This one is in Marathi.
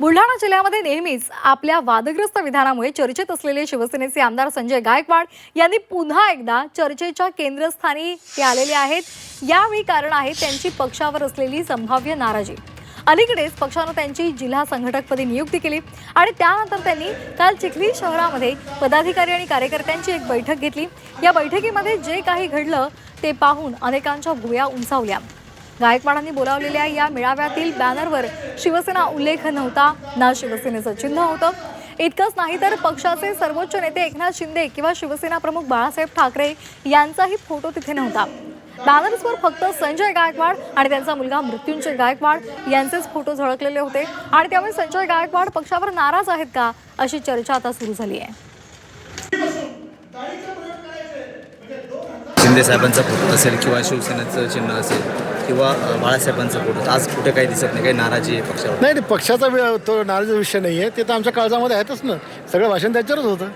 बुलढाणा जिल्ह्यामध्ये नेहमीच आपल्या वादग्रस्त विधानामुळे चर्चेत असलेले शिवसेनेचे आमदार संजय गायकवाड यांनी पुन्हा एकदा चर्चेच्या केंद्रस्थानी ते आलेले आहेत. यावेळी कारण आहे त्यांची पक्षावर असलेली संभाव्य नाराजी. अलीकडेच पक्षानं त्यांची जिल्हा संघटकपदी नियुक्ती केली आणि त्यानंतर त्यांनी काल चिखली शहरामध्ये पदाधिकारी आणि कार्यकर्त्यांची एक बैठक घेतली. या बैठकीमध्ये जे काही घडलं ते पाहून अनेकांच्या भुया उंचावल्या. गायकवाडांनी बोलावलेल्या या मेळाव्यातील बॅनरवर शिवसेना उल्लेख नव्हता ना शिवसेनेचं चिन्ह होतं. इतकंच नाही तर पक्षाचे सर्वोच्च नेते एकनाथ शिंदे किंवा शिवसेना प्रमुख बाळासाहेब ठाकरे यांचाही फोटो तिथे नव्हता. बॅनर्सवर फक्त संजय गायकवाड आणि त्यांचा मुलगा मृत्युंजय गायकवाड यांचेच फोटो झळकलेले होते. आणि त्यामुळे संजय गायकवाड पक्षावर नाराज आहेत का अशी चर्चा आता सुरू झाली आहे शिंदेसाहेबांचा फोटो असेल किंवा शिवसेनेचं चिन्ह असेल किंवा बाळासाहेबांचा फोटो आज कुठे काही दिसत नाही काही नाराजी आहे पक्षावर? नाही नाही पक्षाचा वि- तो नाराज विषय नाही आहे ते तर आमच्या काळजामध्ये आहेतच ना. सगळं भाषण त्याच्यावरच होतं.